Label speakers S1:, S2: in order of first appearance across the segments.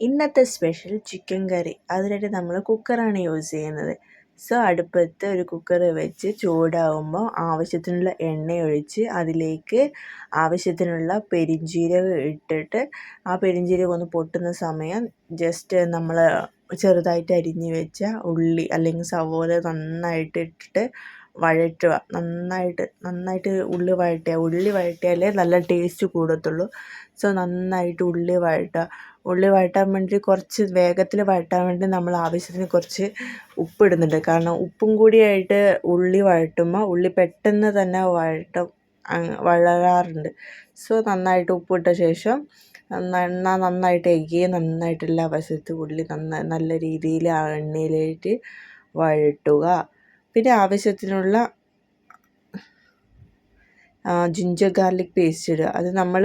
S1: ഇന്നത്തെ special chicken കറി അതിനായിട്ട് നമ്മൾ കുക്കറാണ് യൂസ് ചെയ്യുന്നത്. സോ അടുപ്പത്ത് ഒരു കുക്കർ വെച്ച് ചൂടാവുമ്പോൾ ആവശ്യത്തിനുള്ള എണ്ണ ഒഴിച്ച് അതിലേക്ക് ആവശ്യത്തിനുള്ള പെരിഞ്ജീരകം ഇട്ടിട്ട് ആ പെരിഞ്ജീരകം ഒന്ന് പൊട്ടുന്ന സമയം ജസ്റ്റ് നമ്മൾ ചെറുതായിട്ട് അരിഞ്ഞ് വെച്ച ഉള്ളി അല്ലെങ്കിൽ സവോല നന്നായിട്ട് ഇട്ടിട്ട് വഴറ്റുക. നന്നായിട്ട് നന്നായിട്ട് ഉള്ളി വഴറ്റുക ഉള്ളി വഴറ്റിയാലേ നല്ല ടേസ്റ്റ് കൂടത്തുള്ളൂ. സോ നന്നായിട്ട് ഉള്ളി വഴറ്റുക. ഉള്ളി വഴറ്റാൻ വേണ്ടി കുറച്ച് വേഗത്തിൽ വഴറ്റാൻ വേണ്ടി നമ്മൾ ആവശ്യത്തിന് കുറച്ച് ഉപ്പ് ഇടുന്നുണ്ട് കാരണം ഉപ്പും കൂടിയായിട്ട് ഉള്ളി വഴറ്റുമ്പോൾ ഉള്ളി പെട്ടെന്ന് തന്നെ വഴട്ടും വളരാറുണ്ട് സോ നന്നായിട്ട് ഉപ്പിട്ട ശേഷം നന്നായിട്ട് എഗ്ഗി നന്നായിട്ടുള്ള എല്ലാ ഉള്ളി നന്നായി നല്ല രീതിയിൽ ആ എണ്ണയിലേക്ക് വഴട്ടുക പിന്നെ ആവശ്യത്തിനുള്ള ജിഞ്ചർ ഗാർലിക് പേസ്റ്റ് ഇടുക. അത് നമ്മൾ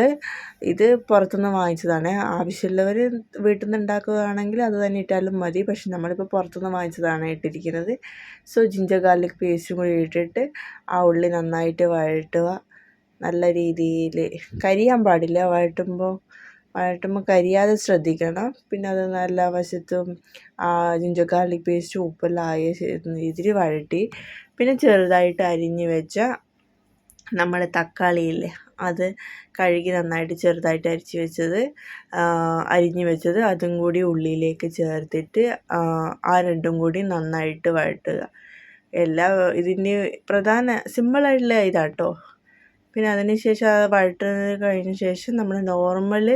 S1: ഇത് പുറത്തുനിന്ന് വാങ്ങിച്ചതാണ്. ആവശ്യമുള്ളവർ വീട്ടിൽ നിന്ന് ഉണ്ടാക്കുകയാണെങ്കിൽ അത് തന്നെ ഇട്ടാലും മതി. പക്ഷെ നമ്മളിപ്പോൾ പുറത്തുനിന്ന് വാങ്ങിച്ചതാണ് ഇട്ടിരിക്കുന്നത്. സോ ജിഞ്ചർ ഗാർലിക് പേസ്റ്റും കൂടി ഇട്ടിട്ട് ആ ഉള്ളി നന്നായിട്ട് വഴട്ടുക നല്ല രീതിയിൽ കരിയാൻ പാടില്ല. വഴട്ടുമ്പോൾ വഴട്ടുമ്പോൾ കരിയാതെ ശ്രദ്ധിക്കണം. പിന്നെ അത് നല്ല വശത്തും ജിഞ്ചർ ഗാർലിക് പേസ്റ്റ് ഉപ്പെല്ലാം ആയ വഴട്ടി പിന്നെ ചെറുതായിട്ട് അരിഞ്ഞ് വെച്ച നമ്മുടെ തക്കാളിയില്ലേ അത് കഴുകി നന്നായിട്ട് ചെറുതായിട്ട് അരിച്ച് വെച്ചത് അരിഞ്ഞ് വെച്ചത് അതും കൂടി ഉള്ളിയിലേക്ക് ചേർത്തിട്ട് ആ രണ്ടും കൂടി നന്നായിട്ട് വഴറ്റുക. എല്ലാ ഇതിന് പ്രധാന സിമ്പിളായിട്ടുള്ള ഇതാട്ടോ. പിന്നെ അതിന് ശേഷം അത് വഴറ്റുന്നത് കഴിഞ്ഞ ശേഷം നമ്മൾ നോർമൽ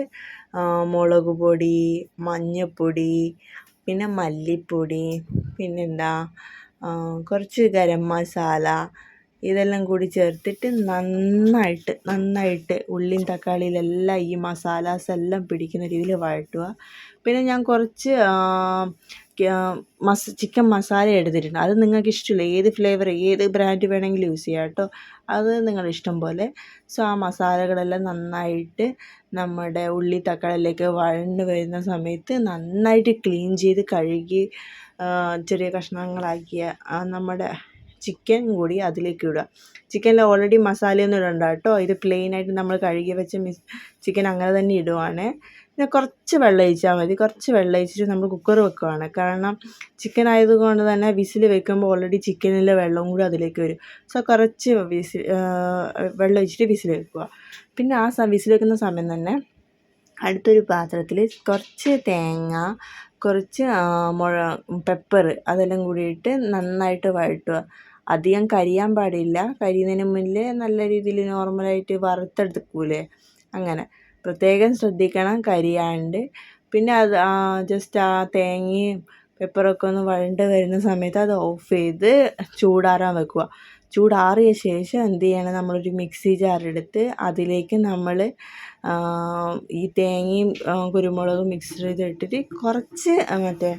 S1: മുളക് പൊടി മഞ്ഞൾപ്പൊടി പിന്നെ മല്ലിപ്പൊടി പിന്നെന്താ കുറച്ച് ഗരം മസാല ഇതെല്ലാം കൂടി ചേർത്തിട്ട് നന്നായിട്ട് നന്നായിട്ട് ഉള്ളിയും തക്കാളിയിലെല്ലാം ഈ മസാലാസ് എല്ലാം പിടിക്കുന്ന രീതിയിൽ വഴറ്റുക. പിന്നെ ഞാൻ കുറച്ച് മസ് ചിക്കൻ മസാല എടുത്തിട്ടുണ്ട്. അത് നിങ്ങൾക്ക് ഇഷ്ടമുള്ള ഏത് ഫ്ലേവർ ഏത് ബ്രാൻഡ് വേണമെങ്കിലും യൂസ് ചെയ്യാം കേട്ടോ. അത് നിങ്ങളുടെ ഇഷ്ടം പോലെ. സോ ആ മസാലകളെല്ലാം നന്നായിട്ട് നമ്മുടെ ഉള്ളി തക്കാളിയിലേക്ക് വഴണ്ട് വരുന്ന സമയത്ത് നന്നായിട്ട് ക്ലീൻ ചെയ്ത് കഴുകി ചെറിയ കഷ്ണങ്ങളാക്കിയ നമ്മുടെ ചിക്കൻ കൂടി അതിലേക്ക് ഇടുക. ചിക്കനിൽ ഓൾറെഡി മസാലയൊന്നും ഇടണ്ട കേട്ടോ. ഇത് പ്ലെയിനായിട്ട് നമ്മൾ കഴുകി വെച്ച മിസ് ചിക്കൻ അങ്ങനെ തന്നെ ഇടുവാണ്. പിന്നെ കുറച്ച് വെള്ളം ഒഴിച്ചാൽ മതി. കുറച്ച് വെള്ളം ഒഴിച്ചിട്ട് നമ്മൾ കുക്കർ വെക്കുവാണ്. കാരണം ചിക്കൻ ആയതുകൊണ്ട് തന്നെ വിസിൽ വെക്കുമ്പോൾ ഓൾറെഡി ചിക്കനിലെ വെള്ളവും കൂടി അതിലേക്ക് വരും. സോ കുറച്ച് വിസിൽ വെള്ളം ഒഴിച്ചിട്ട് വിസിൽ വെക്കുക. പിന്നെ ആ വിസിൽ വെക്കുന്ന സമയം തന്നെ അടുത്തൊരു പാത്രത്തിൽ കുറച്ച് തേങ്ങ കുറച്ച് മുഴ പെപ്പർ അതെല്ലാം കൂടിയിട്ട് നന്നായിട്ട് വഴറ്റുക. അധികം കരിയാൻ പാടില്ല. കരിയുന്നതിന് മുന്നിൽ നല്ല രീതിയിൽ നോർമലായിട്ട് വറുത്തെടുക്കൂലേ? അങ്ങനെ. പ്രത്യേകം ശ്രദ്ധിക്കണം കരിയാണ്ട്. പിന്നെ അത് ജസ്റ്റ് ആ തേങ്ങയും പെപ്പറൊക്കെ ഒന്ന് വഴണ്ട് വരുന്ന സമയത്ത് അത് ഓഫ് ചെയ്ത് ചൂടാറാൻ വെക്കുക. ചൂടാറിയ ശേഷം എന്ത് ചെയ്യണം? നമ്മളൊരു മിക്സി ജാറെടുത്ത് അതിലേക്ക് നമ്മൾ ഈ തേങ്ങയും കുരുമുളകും മിക്സ് ചെയ്തിട്ടിട്ട് കുറച്ച് മറ്റേ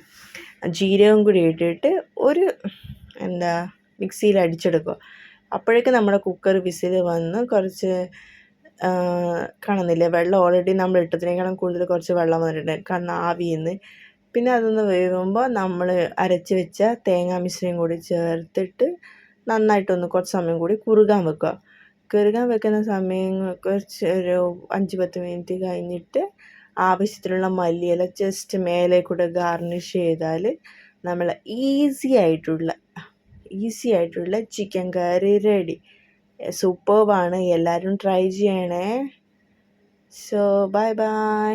S1: ജീരകം കൂടി ഇട്ടിട്ട് ഒരു എന്താ മിക്സിയിൽ അടിച്ചെടുക്കുക അപ്പോഴേക്കും നമ്മുടെ കുക്കർ വിസിൽ വന്ന് കുറച്ച് കാണുന്നില്ലേ? വെള്ളം ഓൾറെഡി നമ്മൾ ഇട്ടതിനേക്കാളും കൂടുതൽ കുറച്ച് വെള്ളം വന്നിട്ടുണ്ട്. കാരണം ആവിയിൽ പിന്നെ അതൊന്ന് വേവുമ്പോൾ നമ്മൾ അരച്ച് വെച്ച തേങ്ങാ മിശ്രിയും കൂടി ചേർത്തിട്ട് നന്നായിട്ടൊന്ന് കുറച്ച് സമയം കൂടി കുറുകാൻ വെക്കുക. കുറുകാൻ വെക്കുന്ന സമയം കുറച്ച് ഒരു അഞ്ച് പത്ത് മിനിറ്റ് കഴിഞ്ഞിട്ട് ആവശ്യത്തിനുള്ള മല്ലിയില ജസ്റ്റ് മേലെ കൂടെ ഗാർണിഷ് ചെയ്താൽ നമ്മൾ ഈസി ആയിട്ടുള്ള ഈസി ആയിട്ടുള്ള ചിക്കൻ കറി റെഡി സൂപ്പർബാണ് എല്ലാവരും ട്രൈ ചെയ്യണേ. So bye bye